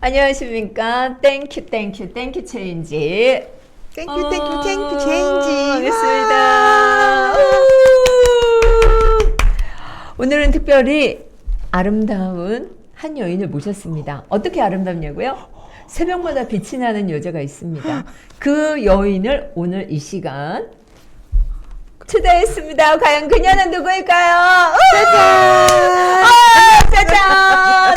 안녕하십니까. 땡큐, 땡큐, 땡큐 체인지. 땡큐 어, 땡큐 땡큐 체인지 반갑습니다. 우! 오늘은 특별히 아름다운 한 여인을 모셨습니다. 어떻게 아름답냐고요? 새벽마다 빛이 나는 여자가 있습니다. 그 여인을 오늘 이 시간 초대했습니다. 과연 그녀는 누구일까요? 짜잔! 아, 짜잔!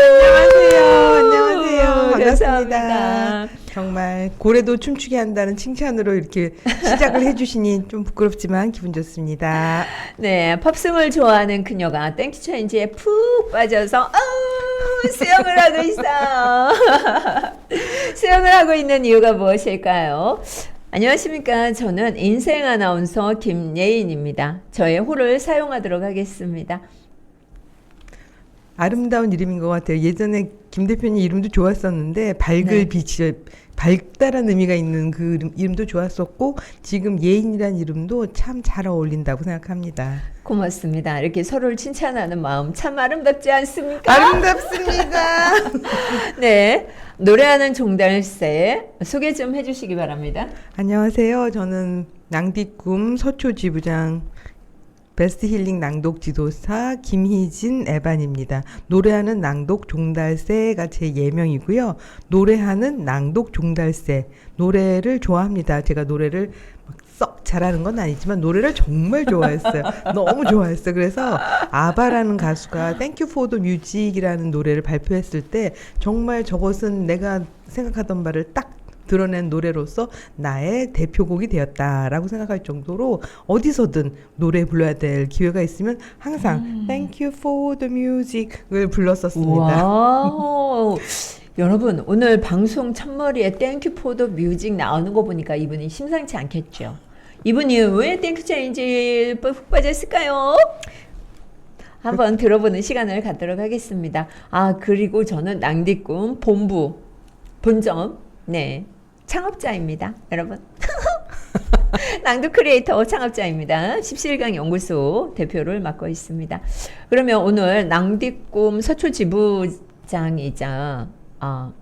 안녕하세요 안녕하세요 반갑습니다 감사합니다. 고래도 춤추게 한다는 칭찬으로 이렇게 시작을 해주시니 좀 부끄럽지만 기분 좋습니다 네, 팝송을 좋아하는 그녀가 땡큐 체인지에 푹 빠져서 어, 수영을 하고 있어요. 수영을 하고 있는 이유가 무엇일까요? 안녕하십니까. 저는 인생 아나운서 김예인입니다. 저의 호를 사용하도록 하겠습니다. 아름다운 이름인 것 같아요 예전에 김 대표님 이름도 좋았었는데 밝을 네. 빛이 밝다란 의미가 있는 그 이름, 이름도 좋았었고 지금 예인이란 이름도 참 잘 어울린다고 생각합니다 고맙습니다. 이렇게 서로를 칭찬하는 마음 참 아름답지 않습니까? 아름답습니다 네. 노래하는 종달새 소개 좀 해주시기 바랍니다. 안녕하세요. 저는 낭디꿈 서초 지부장 베스트 힐링 낭독 지도사 김희진 에반입니다. 노래하는 낭독 종달새가 제 예명이고요. 노래하는 낭독 종달새. 노래를 좋아합니다. 제가 노래를 막썩 잘하는 건 아니지만 노래를 정말 좋아했어요. 너무 좋아했어요. 그래서 아바라는 가수가 Thank You for the Music이라는 노래를 발표했을 때 정말 저것은 내가 생각하던 바를 딱 드러낸 노래로서 나의 대표곡이 되었다라고 생각할 정도로 어디서든 노래 불러야 될 기회가 있으면 항상 Thank you for the music을 불렀었습니다. 여러분 오늘 방송 첫머리에 땡큐 포더 뮤직 나오는 거 보니까 이분이 심상치 않겠죠. 이분이 왜 땡큐 체인지 푹 빠졌을까요? 한번 들어보는 시간을 갖도록 하겠습니다. 아 그리고 저는 낭디꿈 본부 본점 네 창업자입니다, 여러분. 낭독 크리에이터 창업자입니다. 17강 연구소 대표를 맡고 있습니다. 그러면 오늘 낭디꿈 서초 지부장이자 아,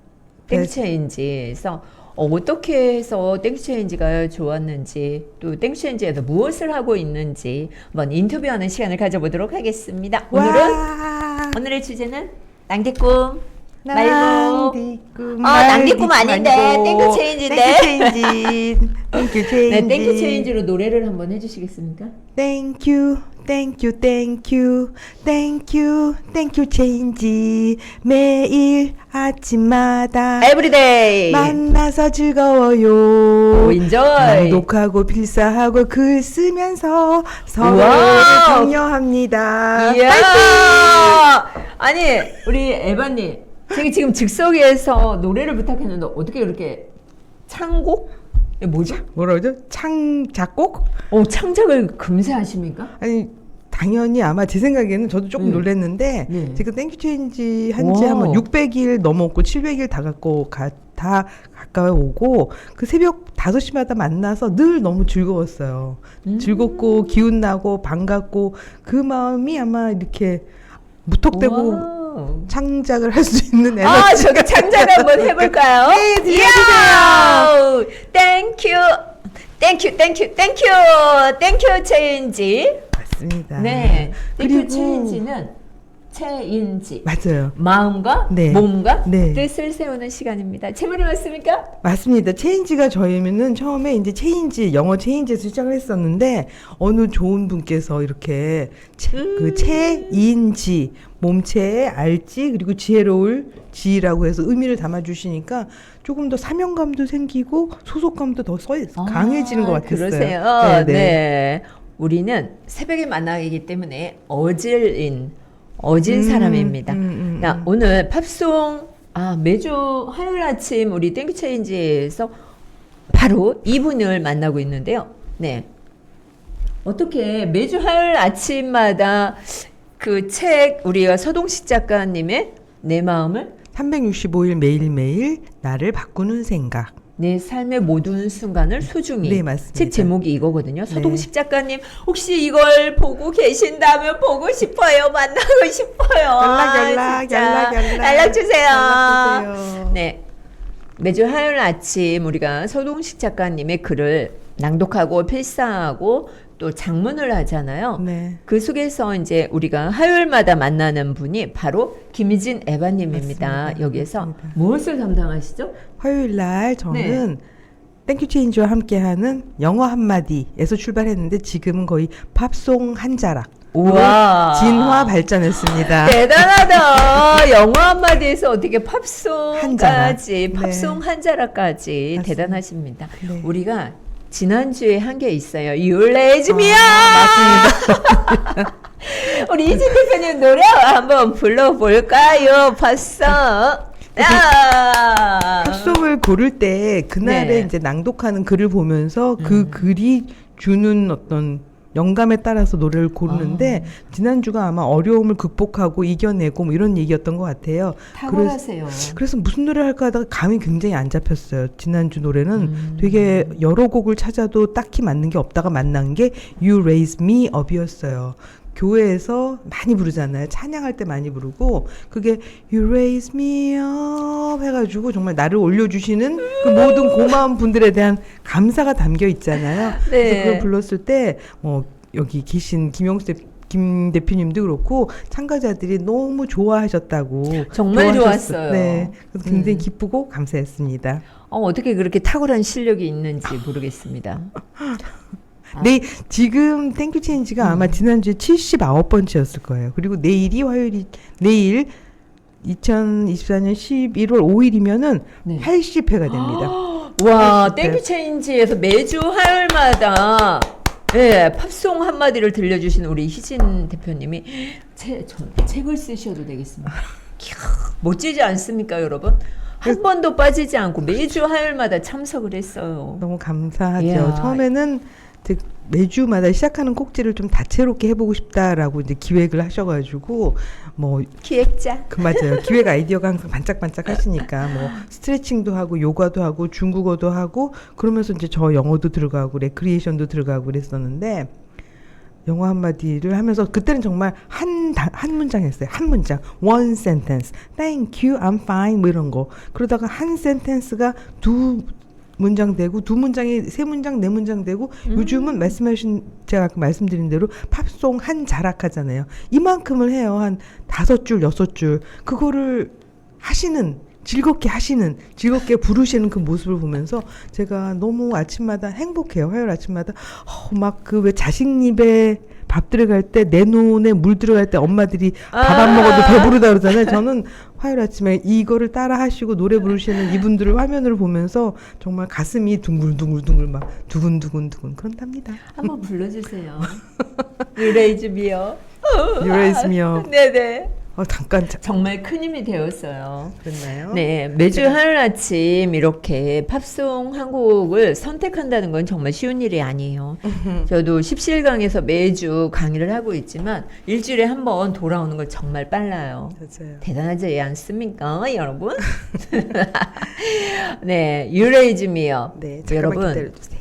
네. 땡체인지에서 어떻게 해서 땡체인지가 좋았는지 또 땡체인지에서 무엇을 하고 있는지 한번 인터뷰하는 시간을 가져보도록 하겠습니다. 오늘은 와, 오늘의 주제는 낭디꿈 말고 낭디꿈 어, 낭디꿈 아닌데, 땡큐 체인지인데. 땡큐 체인지 땡큐 체인지 네, 땡큐 체인지로 노래를 한번 해주시겠습니까? 땡큐 땡큐 땡큐 땡큐 땡큐 체인지 매일 아침마다 에브리데이 만나서 즐거워요. 오, 인조이 낭독하고 필사하고 글 쓰면서 서로를. 격려합니다. 이야 아니 우리 에바님 제가 지금 즉석에서 노래를 부탁했는데 어떻게 이렇게 창곡? 이게 뭐죠? 뭐라 그러죠? 창 작곡? 어, 창작을 금세 하십니까? 아니 당연히 아마 제 생각에는 저도 조금 음. 놀랐는데 네. 제가 땡큐 체인지 한지 와. 한번 600일 넘었고 700일 다 갖고 가, 다 가까이 오고 그 새벽 5시마다 만나서 늘 너무 즐거웠어요. 음. 즐겁고 기운 나고 반갑고 그 마음이 아마 이렇게 무턱대고. 창작을 할 수 있는 아, 에너지. 저기 창작 한번 해볼까요? 네, 들려주세요. 이야! 땡큐, 땡큐, 땡큐, 땡큐, 땡큐 체인지. 맞습니다. 네, 땡큐 그리고 체인지는 체인지. 맞아요. 마음과 네. 몸과 네. 뜻을 세우는 시간입니다. 제 말이 맞습니까? 맞습니다. 체인지가 저희는 처음에 이제 체인지 영어 체인지에서 시작을 했었는데 어느 좋은 분께서 이렇게 체, 음. 그 체인지 몸체의 알지 그리고 지혜로울 지라고 해서 의미를 담아 주시니까 조금 더 사명감도 생기고 소속감도 더 써, 강해지는 것 같았어요. 그러세요. 네, 우리는 새벽에 만나기 때문에 어질인 어진 음, 사람입니다. 음, 음, 야, 음. 오늘 팝송 아, 매주 화요일 아침 우리 땡큐 체인지에서 바로 이분을 만나고 있는데요. 네. 어떻게 매주 화요일 아침마다 그 책 우리가 서동식 작가님의 내 마음을 365일 매일매일 나를 바꾸는 생각. 내 삶의 모든 순간을 소중히. 네, 맞습니다. 책 제목이 이거거든요. 서동식 작가님 혹시 이걸 보고 계신다면 보고 싶어요. 만나고 싶어요. 연락 아, 연락 진짜. 연락 연락 연락 주세요. 연락 주세요. 네. 매주 화요일 아침 우리가 서동식 작가님의 글을 낭독하고 필사하고 또 장문을 하잖아요. 네. 그 속에서 이제 우리가 화요일마다 만나는 분이 바로 김희진 에바님입니다. 맞습니다. 여기에서 맞습니다. 무엇을 담당하시죠? 화요일 날 네. 저는 땡큐 체인지와 함께하는 영어 한마디에서 출발했는데 지금은 거의 팝송 한 자락 우와. 진화 발전했습니다. 대단하다. 영어 한마디에서 어떻게 한. 팝송까지, 팝송 한 자락까지 맞습니다. 대단하십니다. 네. 우리가 지난주에 한 게 있어요. You raise me up. 맞습니다. 우리 이진 대표님 노래 한번 불러볼까요? 봤어. 아. 팝송을 고를 때 그날에 네. 이제 낭독하는 글을 보면서 그 음. 글이 주는 어떤 영감에 따라서 노래를 고르는데 아. 지난주가 아마 어려움을 극복하고 이겨내고 뭐 이런 얘기였던 것 같아요. 탁월하세요. 그래서 무슨 노래 할까 하다가 감이 굉장히 안 잡혔어요. 지난주 노래는 음. 되게 여러 곡을 찾아도 딱히 맞는 게 없다가 만난 게 You Raise Me Up이었어요. 교회에서 많이 부르잖아요. 찬양할 때 많이 부르고 그게 You Raise Me Up 해가지고 정말 나를 올려주시는 그 모든 고마운 분들에 대한 감사가 담겨 있잖아요. 네. 그래서 그걸 불렀을 때 어, 여기 계신 김영수 대, 김 대표님도 그렇고 참가자들이 너무 좋아하셨다고 정말 좋아하셨- 좋았어요. 네, 그래서 굉장히 음. 기쁘고 감사했습니다. 어, 어떻게 그렇게 탁월한 실력이 있는지 모르겠습니다. 아. 네, 지금 땡큐 체인지가 아마 지난주에 79번째였을 거예요. 그리고 내일이 화요일이 내일 2024년 11월 5일이면은 네. 80회가 됩니다. 와, 80회. 땡큐 체인지에서 매주 화요일마다 예, 팝송 한마디를 들려주시는 우리 희진 대표님이 책, 저, 책을 쓰셔도 되겠습니다. 캬, 멋지지 않습니까, 여러분? 한 번도 빠지지 않고 매주 화요일마다 참석을 했어요. 너무 감사하죠. 이야. 처음에는 이제 매주마다 시작하는 꼭지를 좀 다채롭게 해보고 싶다라고 이제 기획을 하셔가지고 뭐 기획자. 그 맞아요. 기획 아이디어가 항상 반짝반짝 하시니까 뭐 스트레칭도 하고 요가도 하고 중국어도 하고 그러면서 이제 저 영어도 들어가고 레크리에이션도 들어가고 그랬었는데 영어 한마디를 하면서 그때는 정말 한, 다- 한 문장 했어요. 한 문장. one sentence. thank you, I'm fine 뭐 이런 거. 그러다가 한 센텐스가 두 문장 되고 두 문장이 세 문장 네 문장 되고 요즘은 말씀하신 제가 아까 말씀드린 대로 팝송 한 자락 하잖아요. 이만큼을 해요. 한 다섯 줄 여섯 줄 그거를 하시는 즐겁게 하시는 즐겁게 부르시는 그 모습을 보면서 제가 너무 아침마다 행복해요. 화요일 아침마다 어, 막그 왜 자식 입에 밥 들어갈 때 내 눈에 물 들어갈 때 엄마들이 밥안 아. 먹어도 배부르다 그러잖아요. 저는 화요일 아침에 이거를 따라 하시고 노래 부르시는 이분들을 화면을 보면서 정말 가슴이 둥글둥글둥글 막 두근두근두근 그런답니다. 한번 불러주세요. 유레이즈 미어. You raise me up. 네네. 어, 잠깐 자, 정말 큰 힘이 되었어요. 그랬나요? 네, 매주 화요일 아침 이렇게 팝송 한 곡을 선택한다는 건 정말 쉬운 일이 아니에요. 저도 17강에서 매주 강의를 하고 있지만 일주일에 한 번 돌아오는 걸 정말 빨라요. 맞아요. 대단하지 않습니까, 여러분? 네, 유레이즈미어. 네, 잠깐만 여러분, 기다려주세요.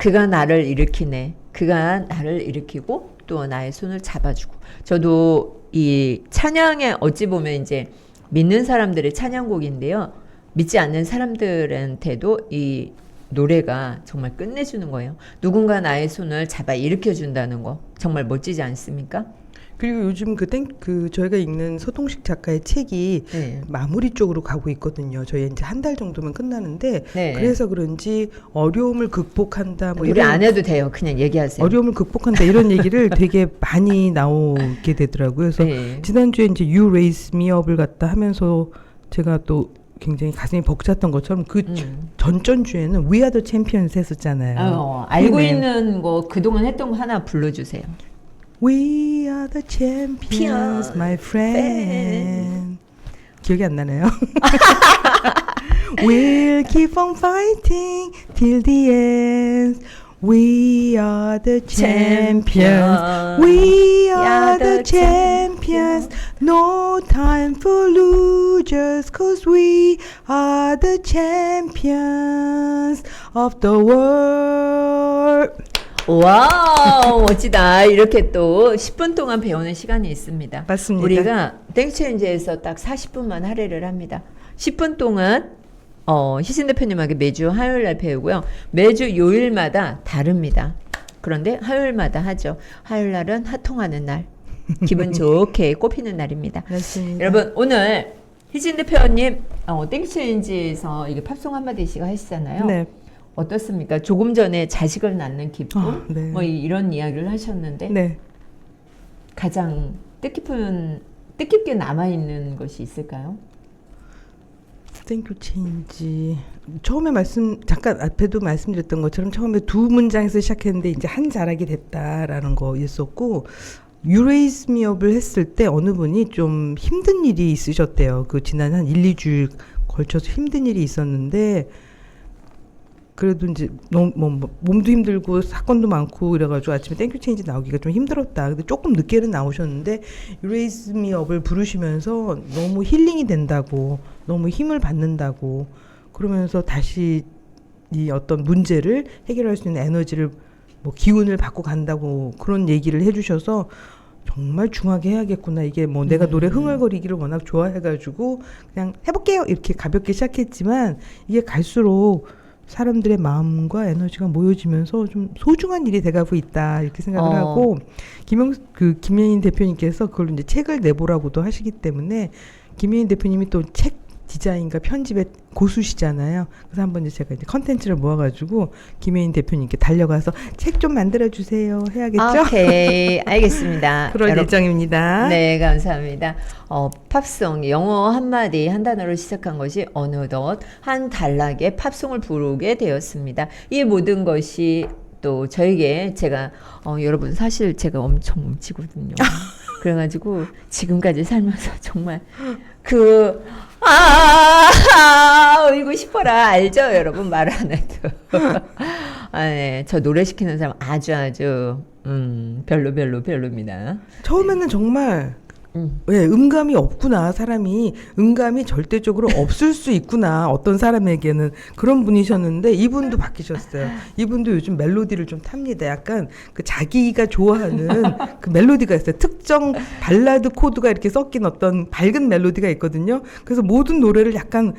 그가 나를 일으키네. 그가 나를 일으키고 또 나의 손을 잡아주고. 저도 이 찬양에 어찌 보면 이제 믿는 사람들의 찬양곡인데요. 믿지 않는 사람들한테도 이 노래가 정말 끝내주는 거예요. 누군가 나의 손을 잡아 일으켜 준다는 거. 정말 멋지지 않습니까? 그리고 요즘 그 땡 그 저희가 읽는 서동식 작가의 책이 네. 마무리 쪽으로 가고 있거든요. 저희 이제 한 달 정도면 끝나는데 네. 그래서 그런지 어려움을 극복한다 뭐 우리 이런 안 해도 돼요. 그냥 얘기하세요. 어려움을 극복한다 이런 얘기를 되게 많이 나오게 되더라고요. 그래서 네. 지난주에 이제 You Raise Me Up을 갖다 하면서 제가 또 굉장히 가슴이 벅찼던 것처럼 그 음. 전전 주에는 We Are the Champions 했었잖아요. 어, 알고 네. 있는 거 그동안 했던 거 하나 불러주세요. We are the champions, my friend. 기억이 안 나네요. we'll keep on fighting till the end. We are the champions. We are the champions. No time for just cause we are the champions of the world. 와우, 멋지다. 이렇게 또 10분 동안 배우는 시간이 있습니다. 맞습니다. 우리가 땡크체인지에서 딱 40분만 할애를 합니다. 10분 동안 어, 희신 대표님에게 매주 화요일 날 배우고요. 매주 요일마다 다릅니다. 그런데 화요일마다 하죠. 화요일 날은 하통하는 날. 기분 좋게 꼽히는 날입니다. 맞습니다. 여러분 오늘 희진 대표님 어, 땡크체인지에서 이게 팝송 한마디씩 하시잖아요. 네. 어떻습니까? 조금 전에 자식을 낳는 기쁨 아, 네. 뭐 이- 이런 이야기를 하셨는데 네. 가장 뜻깊은 뜻깊게 남아 있는 것이 있을까요? 땡큐 체인지 처음에 말씀 잠깐 앞에도 말씀드렸던 것처럼 처음에 두 문장에서 시작했는데 이제 한 자락이 됐다라는 거 있었고 유레이스미업을 했을 때 어느 분이 좀 힘든 일이 있으셨대요. 그 지난 한 1, 2주일 걸쳐서 힘든 일이 있었는데 그래도 이제 너무 뭐, 뭐 몸도 힘들고 사건도 많고 이래가지고 아침에 땡큐 체인지 나오기가 좀 힘들었다. 근데 조금 늦게는 나오셨는데 유레이스미업을 부르시면서 너무 힐링이 된다고 너무 힘을 받는다고 그러면서 다시 이 어떤 문제를 해결할 수 있는 에너지를 뭐 기운을 받고 간다고 그런 얘기를 해주셔서 정말 중하게 해야겠구나. 이게 뭐 내가 노래 흥얼거리기를 워낙 좋아해가지고 그냥 해볼게요. 이렇게 가볍게 시작했지만 이게 갈수록 사람들의 마음과 에너지가 모여지면서 좀 소중한 일이 돼가고 있다 이렇게 생각을 어. 하고 김영 그 김영인 대표님께서 그걸 이제 책을 내보라고도 하시기 때문에 김영인 대표님이 또 책 디자인과 편집의 고수시잖아요. 그래서 한번 이제 제가 이제 컨텐츠를 모아가지고 김혜인 대표님께 달려가서 책 좀 만들어 주세요 해야겠죠? 오케이 알겠습니다. 그럴 여러분, 예정입니다. 네 감사합니다. 어, 팝송 영어 한 마디 한 단어로 시작한 것이 어느덧 한 단락의 팝송을 부르게 되었습니다. 이 모든 것이 또 저에게 제가 어, 여러분 사실 제가 엄청 움치거든요. 그래가지고 지금까지 살면서 정말 그 아, 아, 울고 싶어라 알죠 여러분 말 안 해도 아, 네. 저 노래 시키는 사람 아주 아주 음 별로 별로 별로입니다. 처음에는 정말 음. 왜 음감이 없구나 사람이 음감이 절대적으로 없을 수 있구나 어떤 사람에게는 그런 분이셨는데 이분도 바뀌셨어요. 이분도 요즘 멜로디를 좀 탑니다. 약간 그 자기가 좋아하는 그 멜로디가 있어요. 특정 발라드 코드가 이렇게 섞인 어떤 밝은 멜로디가 있거든요. 그래서 모든 노래를 약간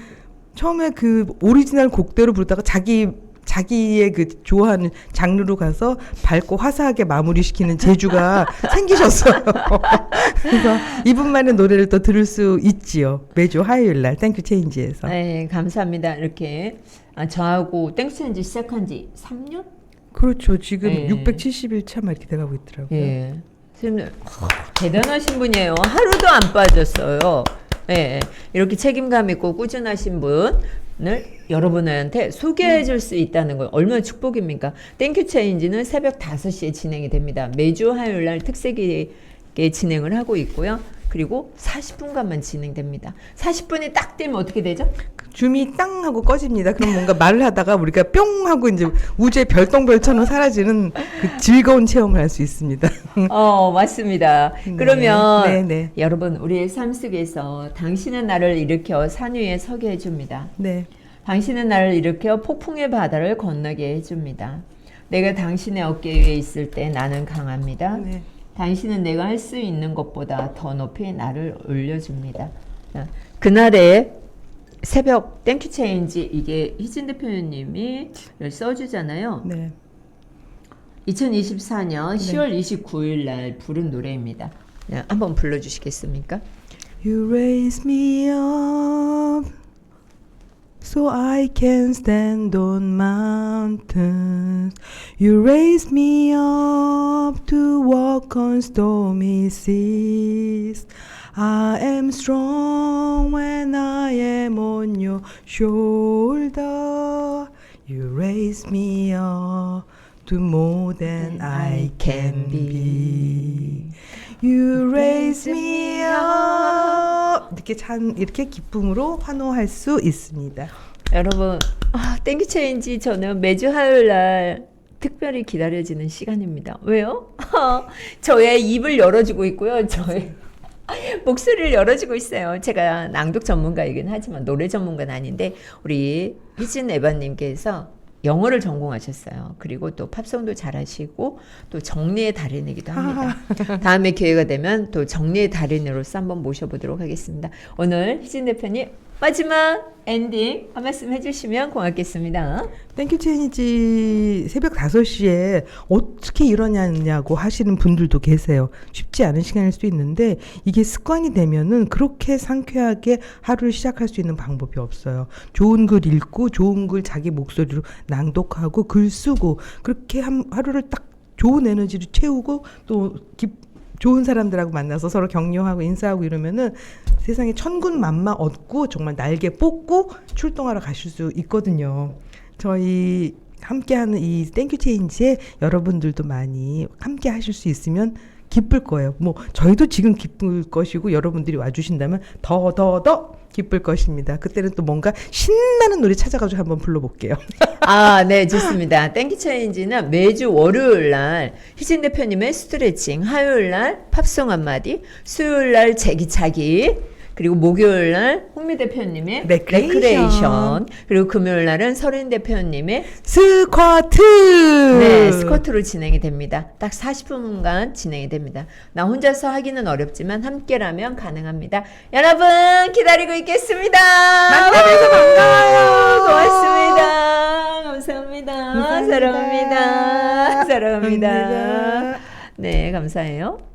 처음에 그 오리지널 곡대로 부르다가 자기 자기의 그 좋아하는 장르로 가서 밝고 화사하게 마무리시키는 재주가 생기셨어요. 그래서 이분만의 노래를 또 들을 수 있지요. 매주 화요일 날 땡큐 체인지에서. 네, 감사합니다. 이렇게 아, 저하고 땡스엔지 시작한 지 3년? 그렇죠. 지금 네. 670일 차막 이렇게 돼가고 있더라고요. 예. 선생님, 어, 대단하신 분이에요. 하루도 안 빠졌어요. 예, 이렇게 책임감 있고 꾸준하신 분 을 여러분한테 소개해 줄 수 있다는 건 얼마나 축복입니까? 땡큐 체인지는 새벽 5시에 진행이 됩니다. 매주 화요일 날 특색있게 진행을 하고 있고요. 그리고 40분간만 진행됩니다. 40분이 딱 되면 어떻게 되죠? 줌이 땅 하고 꺼집니다. 그럼 뭔가 말을 하다가 우리가 뿅 하고 이제 우주의 별똥별처럼 사라지는 그 즐거운 체험을 할 수 있습니다. 어, 맞습니다. 네, 그러면 네, 네. 여러분, 우리의 삶 속에서 당신은 나를 일으켜 산 위에 서게 해 줍니다. 네. 당신은 나를 일으켜 폭풍의 바다를 건너게 해 줍니다. 내가 당신의 어깨 위에 있을 때 나는 강합니다. 네. 당신은 내가 할 수 있는 것보다 더 높이 나를 올려줍니다. 자, 그날의 새벽 땡큐 체인지 이게 희진 대표님이 써주잖아요. 네. 2024년 10월 29일 날 부른 노래입니다. 네, 한번 불러주시겠습니까? You raise me up so I can stand on mountains. You raise me up to walk on stormy seas. I am strong when I am on your shoulder. You raise me up to more than I can be. You raise me up. 이렇게 참 이렇게 기쁨으로 환호할 수 있습니다. 여러분, 아, 땡큐 체인지 저는 매주 화요일 날 특별히 기다려지는 시간입니다. 왜요? 저의 입을 열어주고 있고요. 저의 목소리를 열어주고 있어요. 제가 낭독 전문가이긴 하지만 노래 전문가는 아닌데 우리 희진 에바님께서 영어를 전공하셨어요. 그리고 또 팝송도 잘하시고 또 정리의 달인이기도 합니다. 다음에 기회가 되면 또 정리의 달인으로서 한번 모셔보도록 하겠습니다. 오늘 희진 대표님 마지막 엔딩 한 말씀 해주시면 고맙겠습니다. 땡큐 체인지 새벽 5시에 어떻게 이러냐고 하시는 분들도 계세요. 쉽지 않은 시간일 수 있는데 이게 습관이 되면은 그렇게 상쾌하게 하루를 시작할 수 있는 방법이 없어요. 좋은 글 읽고 좋은 글 자기 목소리로 낭독하고 글 쓰고 그렇게 한 하루를 딱 좋은 에너지로 채우고 또 기, 좋은 사람들하고 만나서 서로 격려하고 인사하고 이러면은 세상에 천군 만마 얻고 정말 날개 뽑고 출동하러 가실 수 있거든요. 저희 함께하는 이 땡큐 체인지에 여러분들도 많이 함께 하실 수 있으면 기쁠 거예요. 뭐 저희도 지금 기쁠 것이고 여러분들이 와주신다면 더 더 더 기쁠 것입니다. 그때는 또 뭔가 신나는 노래 찾아가지고 한번 불러볼게요. 아, 네, 좋습니다. 땡기 체인지는 매주 월요일 날 희진 대표님의 스트레칭, 화요일 날 팝송 한마디, 수요일 날 제기차기, 그리고 목요일 날 홍미 대표님의 레크레이션. 레크레이션, 그리고 금요일 날은 서린 대표님의 스쿼트. 네, 스쿼트로 진행이 됩니다. 딱 40분간 진행이 됩니다. 나 혼자서 하기는 어렵지만 함께라면 가능합니다. 여러분 기다리고 있겠습니다. 만나뵈서 반가워요. 고맙습니다. 감사합니다. 감사합니다. 사랑합니다. 사랑합니다. 네, 감사해요.